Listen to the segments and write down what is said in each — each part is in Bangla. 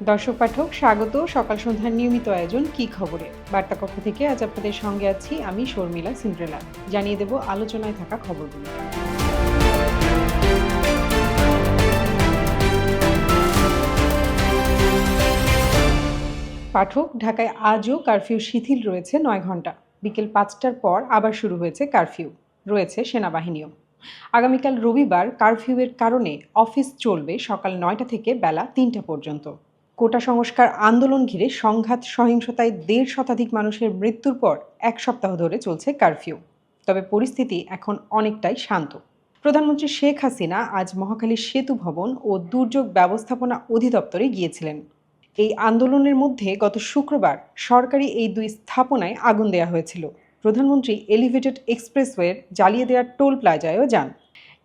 দর্শক পাঠক, স্বাগত। সকাল সন্ধ্যার নিয়মিত আয়োজন কি খবরে? বার্তা কক্ষ থেকে আজ আপনাদের সঙ্গে আছি আমি শর্মিলা সিন্ড্রেলা জানিয়ে দেব আলোচনায় থাকা খবরগুলো। পাঠক, ঢাকায় আজও কারফিউ শিথিল রয়েছে নয় ঘণ্টা বিকেল পাঁচটার পর আবার শুরু হয়েছে কারফিউ। রয়েছে সেনাবাহিনীও। আগামীকাল রবিবার কারফিউয়ের কারণে অফিস চলবে সকাল নয়টা থেকে বেলা তিনটা পর্যন্ত। কোটা সংস্কার আন্দোলন ঘিরে সংঘাত, সহিংসতায় দেড় শতাধিক মানুষের মৃত্যুর পর এক সপ্তাহ ধরে চলছে কারফিউ। তবে পরিস্থিতি এখন অনেকটাই শান্ত। প্রধানমন্ত্রী শেখ হাসিনা আজ মহাখালী সেতু ভবন ও দুর্যোগ ব্যবস্থাপনা অধিদপ্তরে গিয়েছিলেন। এই আন্দোলনের মধ্যে গত শুক্রবার সরকারি এই দুই স্থাপনায় আগুন দেওয়া হয়েছিল। প্রধানমন্ত্রী এলিভেটেড এক্সপ্রেসওয়ের জ্বালিয়ে দেওয়ার টোল প্লাজায়ও যান।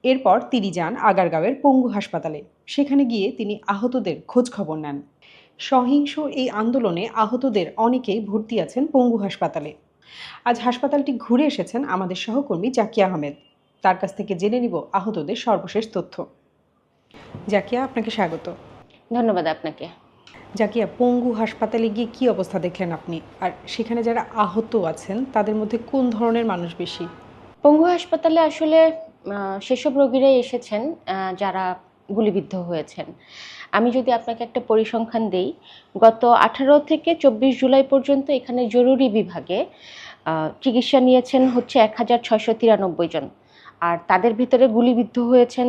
এরপর তিনি যান আগারগাঁওয়ের পঙ্গু হাসপাতালে। সেখানে গিয়ে তিনি আহতদের খোঁজ খবর নেন। সহিংস এই আন্দোলনে আহতদের অনেকেই ভর্তি আছেন পঙ্গু হাসপাতালে। আজ হাসপাতালটি ঘুরে এসেছেন আমাদের সহকর্মী জাকিয়া আহমেদ। তার কাছ থেকে জেনে নিব আহতদের সর্বশেষ তথ্য। জাকিয়া আপনাকে স্বাগত। ধন্যবাদ আপনাকে। জাকিয়া পঙ্গু হাসপাতালে গিয়ে কি অবস্থা দেখলেন আপনি? আর সেখানে যারা আহত আছেন তাদের মধ্যে কোন ধরনের মানুষ বেশি? পঙ্গু হাসপাতালে আসলে সেসব রোগীরাই এসেছেন যারা গুলিবিদ্ধ হয়েছেন। আমি যদি আপনাকে একটা পরিসংখ্যান দেই, গত আঠারো থেকে চব্বিশ জুলাই পর্যন্ত এখানে জরুরি বিভাগে চিকিৎসা নিয়েছেন হচ্ছে এক হাজার ছয়শো তিরানব্বই জন। আর তাদের ভিতরে গুলিবিদ্ধ হয়েছেন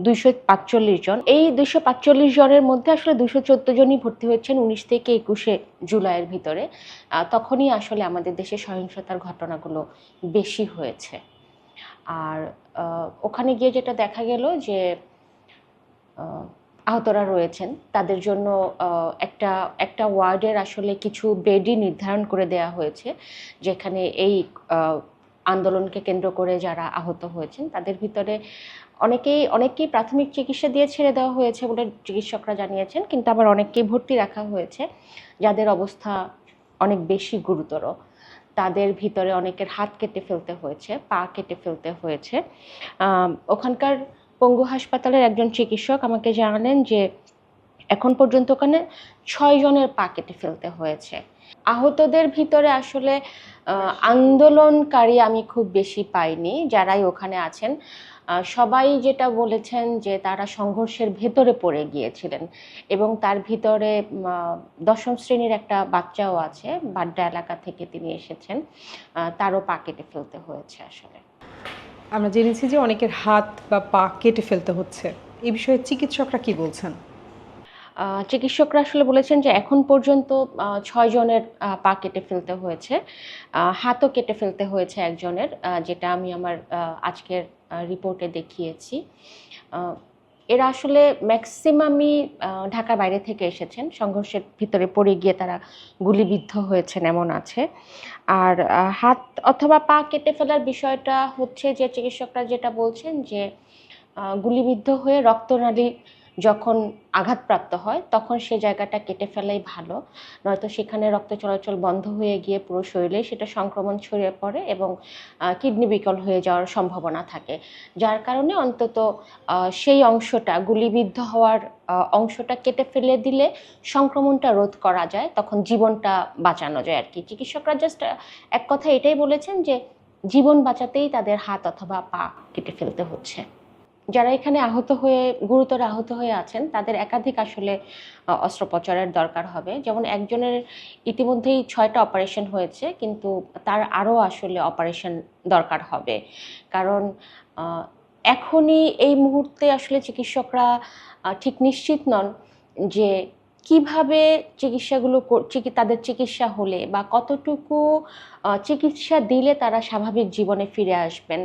দুইশো পাঁচচল্লিশ জন। এই দুইশো পাঁচচল্লিশ জনের মধ্যে আসলে দুশো চোদ্দ জনই ভর্তি হয়েছেন উনিশ থেকে একুশে জুলাইয়ের ভিতরে। তখনই আসলে আমাদের দেশে সহিংসতার ঘটনাগুলো বেশি হয়েছে। আর ওখানে গিয়ে যেটা দেখা গেল যে আহতরা রয়েছেন। তাদের জন্য একটা একটা ওয়ার্ডের আসলে কিছু বেডই নির্ধারণ করে দেওয়া হয়েছে, যেখানে এই আন্দোলনকে কেন্দ্র করে যারা আহত হয়েছেন, তাদের ভিতরে অনেকেই, অনেককেই প্রাথমিক চিকিৎসা দিয়ে ছেড়ে দেওয়া হয়েছে বলে চিকিৎসকরা জানিয়েছেন, কিন্তু আবার অনেককেই ভর্তি রাখা হয়েছে, যাদের অবস্থা অনেক বেশি গুরুতর। তাদের ভিতরে অনেকের হাত কেটে ফেলতে হয়েছে, পা কেটে ফেলতে হয়েছে। ওখানকার পঙ্গু হাসপাতালের একজন চিকিৎসক আমাকে জানালেন যে এখন পর্যন্ত ওখানে ছয় জনের পা কেটে ফেলতে হয়েছে। আহতদের ভিতরে আসলে আন্দোলনকারী আমি খুব বেশি পাইনি, যারাই ওখানে আছেন। সবাই যেটা বলেছেন যে তারা সংঘর্ষের ভেতরে পড়ে গিয়েছিলেন এবং তার ভিতরে দশম শ্রেণির একটা বাচ্চাও আছে, বাড্ডা এলাকা থেকে তিনি এসেছেন। তারও পা কেটে ফেলতে হয়েছে আসলে। আমরা জেনেছি যে অনেকের হাত বা পা কেটে ফেলতে হচ্ছে। এই বিষয়ে চিকিৎসকরা কি বলছেন? চিকিৎসকরা আসলে বলেছেন যে এখন পর্যন্ত ছয় জনের পা কেটে ফেলতে হয়েছে। হাতও কেটে ফেলতে হয়েছে একজনের যেটা আমি আমার আজকের রিপোর্টে দেখিয়েছি। এরা আসলে ম্যাক্সিমামই ঢাকার বাইরে থেকে এসেছেন। সংঘর্ষের ভিতরে পড়ে গিয়ে তারা গুলিবিদ্ধ হয়েছেন এমন আছে। আর হাত অথবা পা কেটে ফেলার বিষয়টা হচ্ছে যে চিকিৎসকরা যেটা বলছেন যে গুলিবিদ্ধ হয়ে রক্তনালী যখন আঘাতপ্রাপ্ত হয়, তখন সে জায়গাটা কেটে ফেলাই ভালো। নয়তো সেখানে রক্ত চলাচল বন্ধ হয়ে গিয়ে পুরো শরীরে সেটা সংক্রমণ ছড়িয়ে পড়ে এবং কিডনি বিকল হয়ে যাওয়ার সম্ভাবনা থাকে। যার কারণে অন্তত সেই অংশটা, গুলিবিদ্ধ হওয়ার অংশটা কেটে ফেলে দিলে সংক্রমণটা রোধ করা যায়, তখন জীবনটা বাঁচানো যায় আর কি চিকিৎসকরা জাস্ট এক কথা এটাই বলেছেন যে, জীবন বাঁচাতেই তাদের হাত অথবা পা কেটে ফেলতে হচ্ছে। যারা এখানে আহত হয়ে, গুরুতর আহত হয়ে আছেন, তাদের একাধিক আসলে অস্ত্রোপচারের দরকার হবে। যেমন একজনের ইতিমধ্যেই ছয়টা অপারেশন হয়েছে, কিন্তু তার আরও আসলে অপারেশন দরকার হবে। কারণ এখনই এই মুহূর্তে আসলে চিকিৎসকরা ঠিক নিশ্চিত নন যে কীভাবে চিকিৎসাগুলো তাদের চিকিৎসা হলে বা কতটুকু চিকিৎসা দিলে তারা স্বাভাবিক জীবনে ফিরে আসবেন?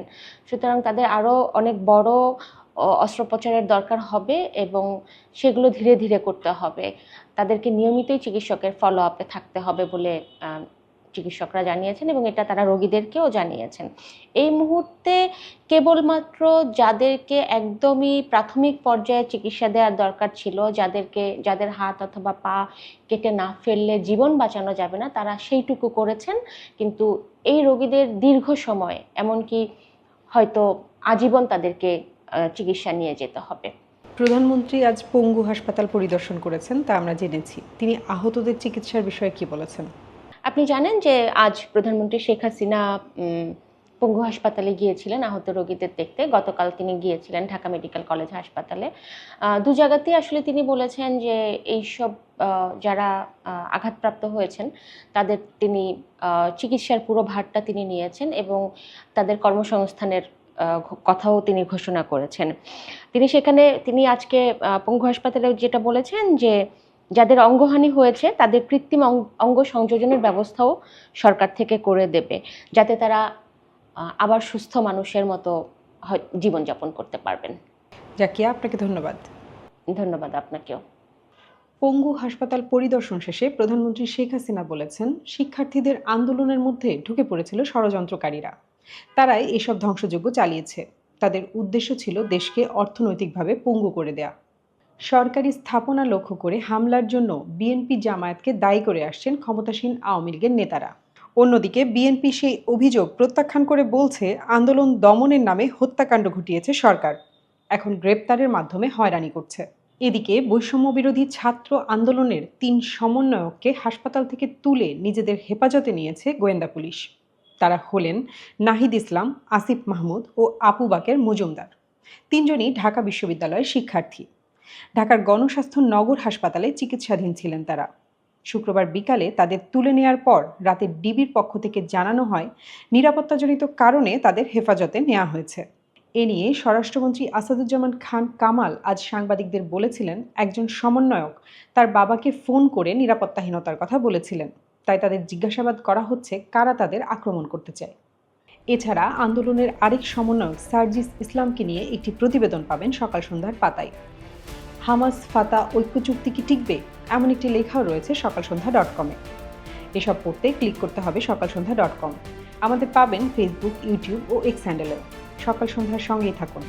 সুতরাং তাদের আরও অনেক বড় অস্ত্রোপচারের দরকার হবে এবং সেগুলো ধীরে ধীরে করতে হবে। তাদেরকে নিয়মিতই চিকিৎসকের ফলো আপে থাকতে হবে বলে চিকিৎসকরা জানিয়েছেন এবং এটা তারা রোগীদেরকেও জানিয়েছেন। এই মুহূর্তে কেবলমাত্র যাদেরকে একদমই প্রাথমিক পর্যায়ে চিকিৎসা দেওয়ার দরকার ছিল, যাদেরকে, যাদের হাত অথবা পা কেটে না ফেললে জীবন বাঁচানো যাবে না, তারা সেইটুকু করেছেন। কিন্তু এই রোগীদের দীর্ঘ সময়, এমনকি হয়তো আজীবন তাদেরকে চিকিৎসা নিয়ে যেতে হবে। প্রধানমন্ত্রী আজ পঙ্গু হাসপাতাল পরিদর্শন করেছেন, তা আমরা জেনেছি। তিনি আহতদের চিকিৎসার বিষয়ে কি বলেছেন? আপনি জানেন যে আজ প্রধানমন্ত্রী শেখ হাসিনা পঙ্গু হাসপাতালে গিয়েছিলেন আহত রোগীদের দেখতে। গতকাল তিনি গিয়েছিলেন ঢাকা মেডিকেল কলেজ হাসপাতালে। দু জায়গাতেই আসলে তিনি বলেছেন যে এইসব যারা আঘাতপ্রাপ্ত হয়েছেন, তাদের তিনি চিকিৎসার পুরো ভারটা তিনি নিয়েছেন এবং তাদের কর্মসংস্থানের কথাও তিনি ঘোষণা করেছেন। তিনি সেখানে, তিনি আজকে পঙ্গু হাসপাতালে যেটা বলেছেন যে যাদের অঙ্গহানি হয়েছে তাদের কৃত্রিম অঙ্গ- সংযোজনের ব্যবস্থাও সরকার থেকে করে দেবে যাতে তারা আবার সুস্থ মানুষের মতো হয়- জীবনযাপন করতে পারবেন। জাকিয়া আপনাকে ধন্যবাদ। ধন্যবাদ আপনাকেও। পঙ্গু হাসপাতাল পরিদর্শন শেষে প্রধানমন্ত্রী শেখ হাসিনা বলেছেন শিক্ষার্থীদের আন্দোলনের মধ্যে ঢুকে পড়েছিল ষড়যন্ত্রকারীরা। তারাই এসব ধ্বংসযজ্ঞ চালিয়েছে। তাদের উদ্দেশ্য ছিল দেশকে অর্থনৈতিকভাবে পঙ্গু করে দেয়া। সরকারি স্থাপনা লক্ষ্য করে হামলার জন্য বিএনপি জামায়াতকে দায়ী করে আসছেন ক্ষমতাসীন আওয়ামী লীগের নেতারা। অন্যদিকে বিএনপি সেই অভিযোগ প্রত্যাখ্যান করে বলছে, আন্দোলন দমনের নামে হত্যাকাণ্ড ঘটিয়েছে সরকার। এখন গ্রেপ্তারের মাধ্যমে হয়রানি করছে। এদিকে বৈষম্য বিরোধী ছাত্র আন্দোলনের তিন সমন্বয়ককে হাসপাতাল থেকে তুলে নিজেদের হেফাজতে নিয়েছে গোয়েন্দা পুলিশ। তারা হলেন নাহিদ ইসলাম, আসিফ মাহমুদ ও আপু বাকের মজুমদার। তিনজনই ঢাকা বিশ্ববিদ্যালয়ের শিক্ষার্থী। ঢাকার গণস্বাস্থ্য নগর হাসপাতালে চিকিৎসাধীন ছিলেন তারা। শুক্রবার বিকালে তাদের তুলে নেয়ার পর রাতে ডিবির পক্ষ থেকে জানানো হয়, নিরাপত্তাজনিত কারণে তাদের হেফাজতে নেওয়া হয়েছে। এ নিয়ে স্বরাষ্ট্রমন্ত্রী আসাদুজ্জামান খান কামাল আজ সাংবাদিকদের বলেছিলেন, একজন সমন্বয়ক তার বাবাকে ফোন করে নিরাপত্তাহীনতার কথা বলেছিলেন। তাই তাদের জিজ্ঞাসাবাদ করা হচ্ছে কারা তাদের আক্রমণ করতে চায়। এছাড়া আন্দোলনের আরেক সমন্বয়ক সার্জিস ইসলামকে নিয়ে একটি প্রতিবেদন পাবেন সকাল সন্ধ্যার পাতায়। হামাস, ফাতা, ঐক্য চুক্তি কি টিকবে? এমন একটি লেখাও রয়েছে সকাল সন্ধ্যা ডট কমে। এসব পড়তে ক্লিক করতে হবে সকাল সন্ধ্যা ডট কম। আমাদের পাবেন ফেসবুক ইউটিউব ও এক্স হ্যান্ডেলেও সকাল সন্ধ্যার সঙ্গেই থাকুন।